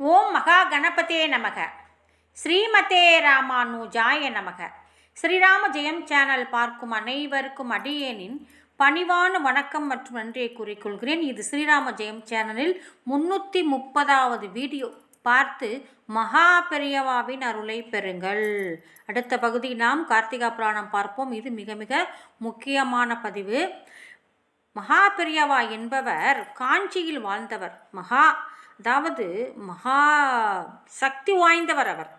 ஓம் மகா கணபதே நமக. ஸ்ரீமதே ராமானுஜாய நமக. ஸ்ரீராம ஜெயம் சேனல் பார்க்கும் அனைவருக்கும் அடியேனின் பணிவான வணக்கம் மற்றும் நன்றியை கூறிக்கொள்கிறேன் இது ஸ்ரீராம ஜெயம் சேனலில் முன்னூற்றி முப்பதாவது வீடியோ. பார்த்து மகா பெரியவாவின் அருளை பெறுங்கள். அடுத்த பகுதி நாம் கார்த்திகா புராணம் பார்ப்போம். இது மிக மிக முக்கியமான பதிவு. மகா பெரியவா என்பவர் காஞ்சியில் வாழ்ந்தவர். மகா அதாவது மகா சக்தி வாய்ந்தவர் அவர்.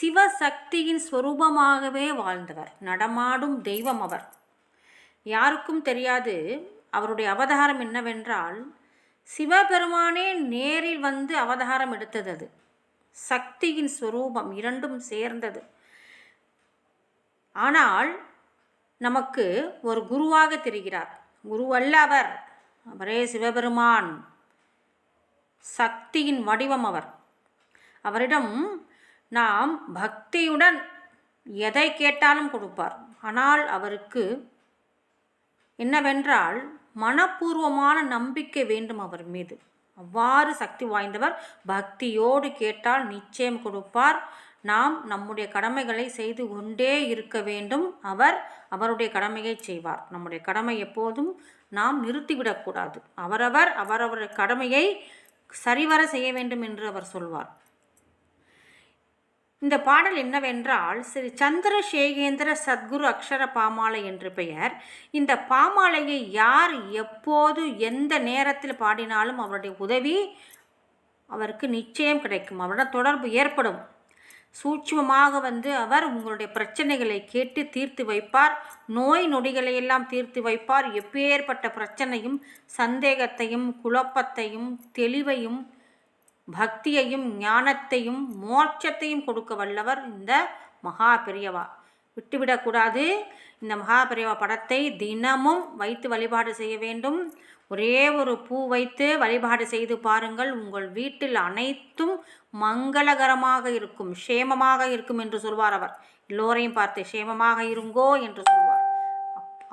சிவசக்தியின் ஸ்வரூபமாகவே வாழ்ந்தவர். நடமாடும் தெய்வம் அவர். யாருக்கும் தெரியாது அவருடைய அவதாரம் என்னவென்றால் சிவபெருமானே நேரில் வந்து அவதாரம் எடுத்தது அது. சக்தியின் ஸ்வரூபம் இரண்டும் சேர்ந்தது. ஆனால் நமக்கு ஒரு குருவாக தெரிகிறார். குரு அல்ல அவர் அவரே சிவபெருமான். சக்தியின் வடிவம் அவர். அவரிடம் நாம் பக்தியுடன் எதை கேட்டாலும் கொடுப்பார். ஆனால் அவருக்கு என்னவென்றால் மனப்பூர்வமான நம்பிக்கை வேண்டும் அவர் மீது. அவ்வாறு சக்தி வாய்ந்தவர் பக்தியோடு கேட்டால் நிச்சயம் கொடுப்பார். நாம் நம்முடைய கடமைகளை செய்து கொண்டே இருக்க வேண்டும். அவர் அவருடைய கடமையை செய்வார். நம்முடைய கடமை எப்போதும் நாம் நிறுத்திவிடக்கூடாது. அவரவர் அவரவர் கடமையை சரிவர செய்ய வேண்டும் என்று அவர் சொல்வார். இந்த பாடல் என்னவென்றால் ஸ்ரீ சந்திரசேகேந்திர சத்குரு அக்ஷர பாமாலை என்று பெயர். இந்த பாமாலையை யார் எப்போது எந்த நேரத்தில் பாடினாலும் அவருடைய உதவி அவருக்கு நிச்சயம் கிடைக்கும். அவருடன் தொடர்பு ஏற்படும். சூட்சமாக வந்து அவர் உங்களுடைய பிரச்சனைகளை கேட்டு தீர்த்து வைப்பார். நோய் நொடிகளை எல்லாம் தீர்த்து வைப்பார். எப்பேற்பட்ட பிரச்சனையும் சந்தேகத்தையும் குழப்பத்தையும் தெளிவையும் பக்தியையும் ஞானத்தையும் மோட்சத்தையும் கொடுக்க வல்லவர் இந்த மகா பெரியவா விட்டுவிடக்கூடாது. இந்த மகா பெரியவா படத்தை தினமும் வைத்து வழிபாடு செய்ய வேண்டும். ஒரே ஒரு பூ வைத்து வழிபாடு செய்து பாருங்கள். உங்கள் வீட்டில் அனைத்தும் மங்களகரமாக இருக்கும் க்ஷேமமாக இருக்கும் என்று சொல்வார் அவர். எல்லோரையும் பார்த்து க்ஷேமமாக இருங்கோ என்று சொல்வார்.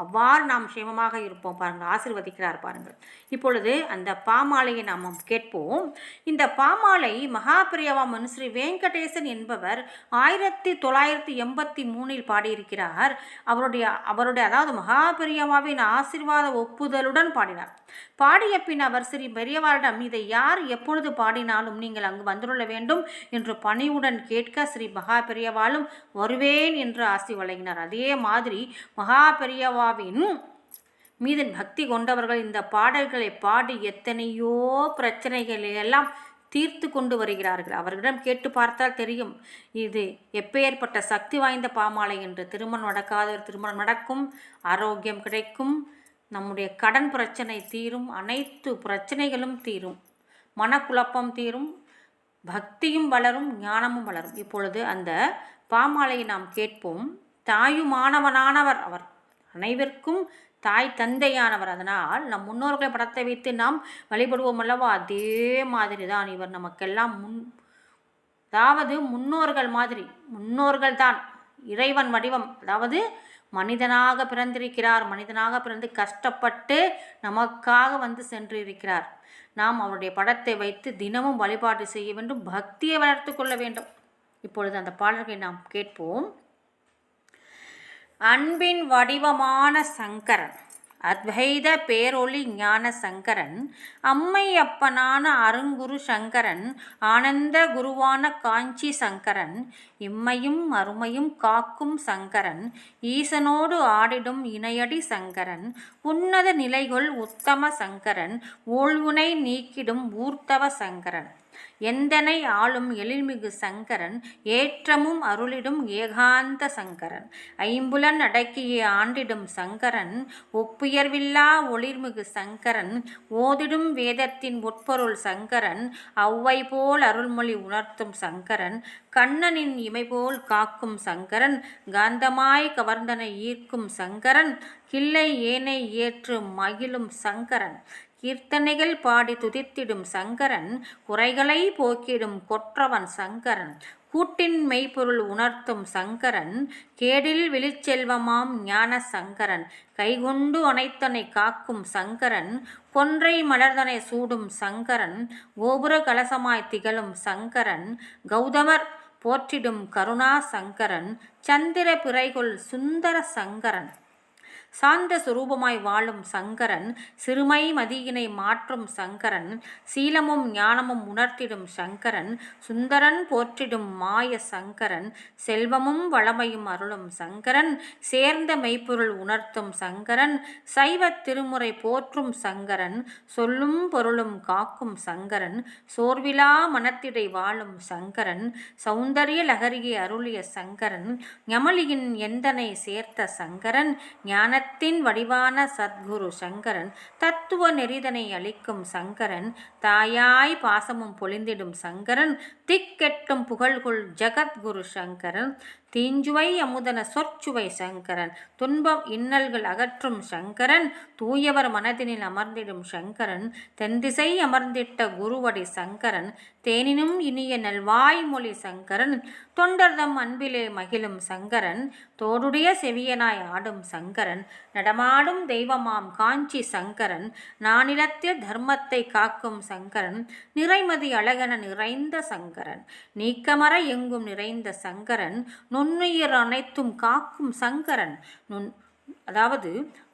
அவ்வாறு நாம் க்ஷேமமாக இருப்போம் பாருங்கள் ஆசிர்வதிக்கிறார் பாருங்கள். இப்பொழுது அந்த பாமாலையை நாம் கேட்போம். இந்த பாமாலை மகாபிரியவா ஸ்ரீ வெங்கடேசன் என்பவர் ஆயிரத்தி தொள்ளாயிரத்தி எண்பத்தி மூணில் பாடியிருக்கிறார். அவருடைய அவருடைய அதாவது மகாபிரியவாவின் ஆசிர்வாத ஒப்புதலுடன் பாடினார். பாடிய பின் அவர் ஸ்ரீ பெரியவாரிடம் இதை யார் எப்பொழுது பாடினாலும் நீங்கள் அங்கு வந்துள்ள வேண்டும் என்று பணிவுடன் கேட்க ஸ்ரீ மகா பெரியவாலும் வருவேன் என்று ஆசி வழங்கினார். அதே மாதிரி மகா பெரியவாவின் மீது பக்தி கொண்டவர்கள் இந்த பாடல்களை பாடி எத்தனையோ பிரச்சனைகளை எல்லாம் தீர்த்து கொண்டு வருகிறார்கள். அவர்களிடம் கேட்டு பார்த்தால் தெரியும் இது எப்பேற்பட்ட சக்தி வாய்ந்த பாமாலை என்று. திருமணம் நடக்காதவர் திருமணம் நடக்கும் ஆரோக்கியம் கிடைக்கும் நம்முடைய கடன் பிரச்சனை தீரும் அனைத்து பிரச்சனைகளும் தீரும் மனக்குழப்பம் தீரும் பக்தியும் வளரும் ஞானமும் வளரும். இப்பொழுது அந்த பாமாலையை நாம் கேட்போம். தாயுமானவனானவர் அவர். அனைவருக்கும் தாய் தந்தையானவர். அதனால் நம் முன்னோர்களை படத்தை வைத்து நாம் வழிபடுவோம் அல்லவா? அதே மாதிரி தான் இவர் நமக்கெல்லாம் முன் அதாவது முன்னோர்கள் மாதிரி முன்னோர்கள் தான் இறைவன் வடிவம். அதாவது மனிதனாக பிறந்திருக்கிறார் மனிதனாக பிறந்து கஷ்டப்பட்டு நமக்காக வந்து சென்றிருக்கிறார். நாம் அவருடைய படத்தை வைத்து தினமும் வழிபாடு செய்ய வேண்டும் பக்தியை வளர்த்து கொள்ள வேண்டும். இப்பொழுது அந்த பாடல்களை நாம் கேட்போம். அன்பின் வடிவமான சங்கரன். அத்வைத பேரொளி ஞான சங்கரன் அம்மை அப்பனான அருங்குரு சங்கரன் ஆனந்த குருவான காஞ்சி சங்கரன் இம்மையும் அருமையும் காக்கும் சங்கரன் ஈசனோடு ஆடிடும் இணையடி சங்கரன் உன்னத நிலைகள் உத்தம சங்கரன் ஊழ்வுனை நீக்கிடும் ஊர்த்தவ சங்கரன். எந்தனை ஆளும் எழில்மிகு சங்கரன் ஏற்றமும் அருளிடும் ஏகாந்த சங்கரன். ஐம்புலன் அடக்கிய ஆண்டிடும் சங்கரன் ஒப்புயர்வில்லா ஒளிர்மிகு சங்கரன் ஓதிடும் வேதத்தின் உட்பொருள் சங்கரன் அவ்வை போல் அருள்மொழி உணர்த்தும் சங்கரன் கண்ணனின் இமைபோல் காக்கும் சங்கரன் காந்தமாய் கவர்ந்தனை ஈர்க்கும் சங்கரன் கிள்ளை ஏனை ஏற்று மகிழும் சங்கரன். கீர்த்தனைகள் பாடி துதித்திடும் சங்கரன் குறைகளை போக்கிடும் கொற்றவன் சங்கரன் கூட்டின் மெய்ப்பொருள் உணர்த்தும் சங்கரன் கேடில் விழிச்செல்வமாம் ஞான சங்கரன் கைகொண்டு அனைத்தனை காக்கும் சங்கரன் கொன்றை மலர்தனை சூடும் சங்கரன் கோபுர கலசமாய் திகழும் சங்கரன் கௌதமர் போற்றிடும் கருணா சங்கரன் சந்திர பிறைகுள் சுந்தர சங்கரன். சாந்த சுரூபமாய் வாழும் சங்கரன் சிறுமை மதியினை மாற்றும் சங்கரன் சீலமும் ஞானமும் உணர்த்திடும் சங்கரன் சுந்தரன் போற்றிடும் மாய சங்கரன் செல்வமும் வளமையும் அருளும் சங்கரன் சேர்ந்த மெய்ப்பொருள் உணர்த்தும் சங்கரன் சைவ திருமுறை போற்றும் சங்கரன் சொல்லும் பொருளும் காக்கும் சங்கரன் சோர்விலா மனத்திடை வாழும் சங்கரன் சௌந்தரிய லகரியை அருளிய சங்கரன் ஞமலியின் எந்தனை சேர்த்த சங்கரன் ஞான ஞானத்தின் வடிவான சத்குரு சங்கரன் தத்துவ நெறிதனை அளிக்கும் சங்கரன் தாயாய் பாசமும் பொழிந்திடும் சங்கரன் திக்கெட்டும் புகழ்குள் ஜகத்குரு சங்கரன் தீஞ்சுவை அமுதன சொற்சுவை சங்கரன். துன்பம் இன்னல்கள் அகற்றும் சங்கரன். தூயவர் மனதினில் அமர்ந்திடும் சங்கரன். தென்திசை அமர்ந்திட்ட குருவடி சங்கரன். தேனினும் இனிய நல்வாய்மொழி சங்கரன். தொண்டர்தம் அன்பிலே மகிழும் சங்கரன். தோடுடைய செவியனாய் ஆடும் சங்கரன். நடமாடும் தெய்வமாம் காஞ்சி சங்கரன். நானிலத்தில் தர்மத்தை காக்கும் சங்கரன். நிறைமதி அழகன நிறைந்த சங்கரன். நீக்கமர எங்கும் நிறைந்த சங்கரன். நுண்ணுயிர் அனைத்தும் காக்கும் சங்கரன். நுண் அதாவது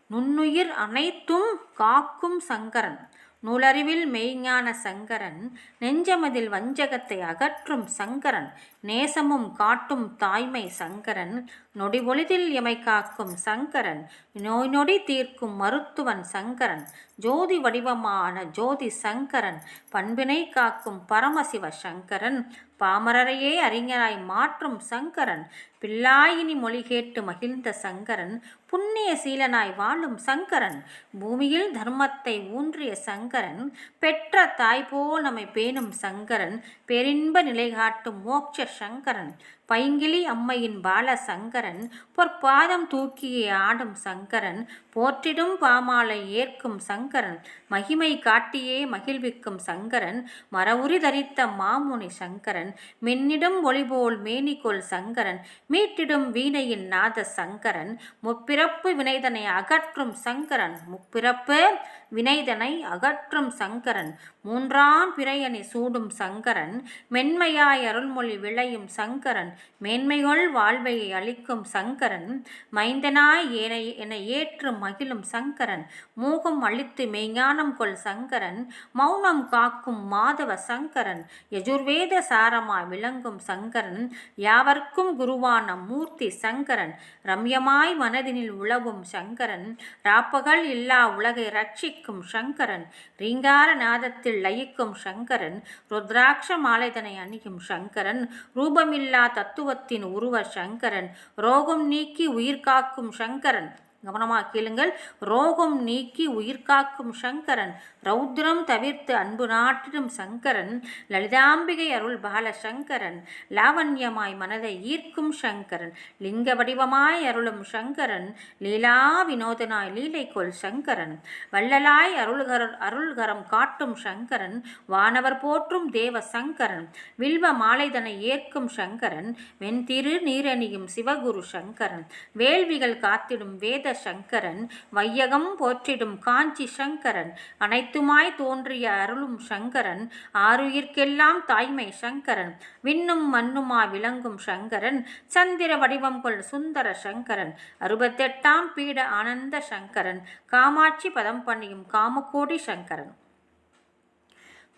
நுண்ணுயிர் அனைத்தும் காக்கும் சங்கரன். நூலறிவில் மெய்ஞான சங்கரன் நெஞ்சமதில் வஞ்சகத்தை அகற்றும் சங்கரன் நேசமும் காட்டும் தாய்மை சங்கரன் நொடி ஒளிதில் எமை காக்கும் சங்கரன் நோய் நொடி தீர்க்கும் மருத்துவன் சங்கரன் ஜோதி வடிவமான ஜோதி சங்கரன் பண்பினை காக்கும் பரமசிவ சங்கரன் பாமரரையே அறிஞராய் மாற்றும் சங்கரன் பிள்ளாயினி மொழி கேட்டு மகிழ்ந்த சங்கரன் புண்ணிய சீலனாய் வாழும் சங்கரன் பூமியில் தர்மத்தை ஊன்றிய சங்கரன் பெற்ற தாய் போல் நம்மை பேணும் சங்கரன் பெரின்ப நிலை காட்டும் மோட்ச சங்கரன் பைங்கிலி அம்மையின் பால சங்கரன் பொற்பாதம் தூக்கியே ஆடும் சங்கரன் போற்றிடும் பாமாலை ஏற்கும் சங்கரன் மகிமை காட்டியே மகிழ்விக்கும் சங்கரன் மரவுரி தரித்த மாமுனி சங்கரன் மின்னிடும் ஒளிபோல் மேனிகோல் சங்கரன் மீட்டிடும் வீணையின் நாத சங்கரன் முப்பிறப்பு வினைதனை அகற்றும் சங்கரன் முப்பிறப்பு வினைதனை அகற்றும் சங்கரன் மூன்றாம் பிறையணி சூடும் சங்கரன் மென்மையாய் அருள்மொழி விளையும் சங்கரன் மேன்மைகள் வாழ்வையை அளிக்கும் சங்கரன் மைந்தனாய் ஏனை என ஏற்று மகிழும் சங்கரன் மூகம் அழித்து மெய்ஞானம் கொள் சங்கரன் மௌனம் காக்கும் மாதவ சங்கரன் யஜுர்வேத சாரமாய் விளங்கும் சங்கரன் யாவர்க்கும் குருவான மூர்த்தி சங்கரன் ரம்யமாய் மனதினில் உழவும் சங்கரன் ராப்பகல் இல்லா உலகை ரட்சிக்கும் சங்கரன் ரீங்கார நாதத்தில் லயிக்கும் சங்கரன் ருத்ராட்ச மாலைதனை அணியும் சங்கரன் ரூபமில்லா தத்துவத்தின் உருவ சங்கரன். ரோகம் நீக்கி உயிர் காக்கும் சங்கரன். கவனமாக கேளுங்கள். ரோகம் நீக்கி உயிர் காக்கும் சங்கரன் ரௌத்ரம் தவிர்த்து அன்பு நாட்டிடும் சங்கரன் லலிதாம்பிகை அருள் பால சங்கரன் லாவண்யமாய் மனதை ஈர்க்கும் சங்கரன் லிங்க வடிவமாய் அருளும் சங்கரன் லீலா வினோதனாய் லீலை சங்கரன் வள்ளலாய் அருள்கர அருள்கரம் காட்டும் சங்கரன் வானவர் போற்றும் தேவ சங்கரன் வில்வ மாலைதனை ஏற்கும் சங்கரன் வெண்திரு நீரணியும் சிவகுரு சங்கரன் வேள்விகள் காத்திடும் வேத சங்கரன் வையகம் போற்றிடும் காஞ்சி சங்கரன். அனைத்துமாய் தோன்றிய அருளும் சங்கரன். ஆறுயிர்க்கெல்லாம் தாய்மை சங்கரன். விண்ணும் மண்ணுமா விளங்கும் சங்கரன். சந்திர வடிவம் கொள் சுந்தர சங்கரன். அறுபத்தெட்டாம் பீட ஆனந்த சங்கரன். காமாட்சி பதம் பண்ணியும் காமக்கோடி சங்கரன்.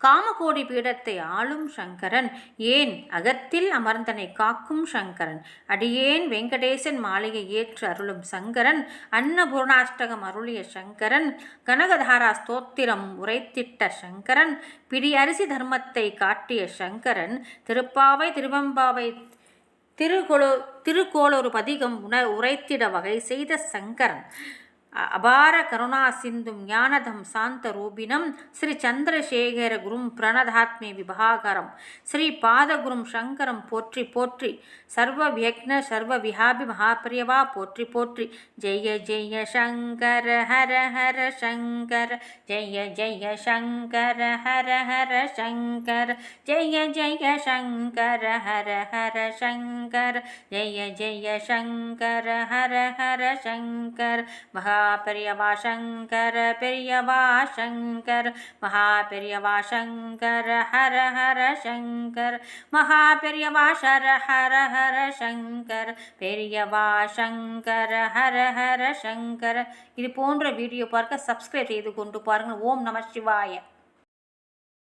காமகோடி பீடத்தை ஆளும் சங்கரன். ஏன் அகத்தில் அமர்ந்தனை காக்கும் சங்கரன்? அடியேன் வெங்கடேசன் மாளிகை ஏற்று அருளும் சங்கரன். அன்னபூர்ணாஷ்டகம் அருளிய சங்கரன். கனகதாரா ஸ்தோத்திரம் உரைத்திட்ட சங்கரன். பிடி அரிசி தர்மத்தை காட்டிய சங்கரன். திருப்பாவை திருவம்பாவை திருகோளோ திருக்கோளொரு பதிகம் உண உரைத்திட வகை செய்த சங்கரன். அபார கருணா சிந்தும் ஞானதம் சாந்த ரூபினம் ஸ்ரீ சந்திரசேகர குரும் பிரணதாத்மே விபாகரம் ஸ்ரீ பாதகுரும் சங்கரம் போற்றி போற்றி. சர்வ வியக்ன சர்வ விஹாபி மகாபிரியவா போற்றி போற்றி. ஜெய ஜெய சங்கர ஹர ஹர சங்கர. ஜெய ஜெய சங்கர ஹர ஹர சங்கர. ஜெய ஜெய சங்கர ஹர ஹர சங்கர. ஜெய ஜெய சங்கர ஹர ஹர சங்கர. மகாபெரியவா சங்கர பெரியவா சங்கர. மகாபெரியவா சங்கர ஹர ஹர சங்கர. மகாபெரியவா சர ஹர ஹர சங்கர். பெரியவா சங்கர ஹர ஹர சங்கர். இது போன்ற வீடியோ பார்க்க சப்ஸ்கிரைப் செய்து கொண்டு பாருங்கள். ஓம் நம சிவாய.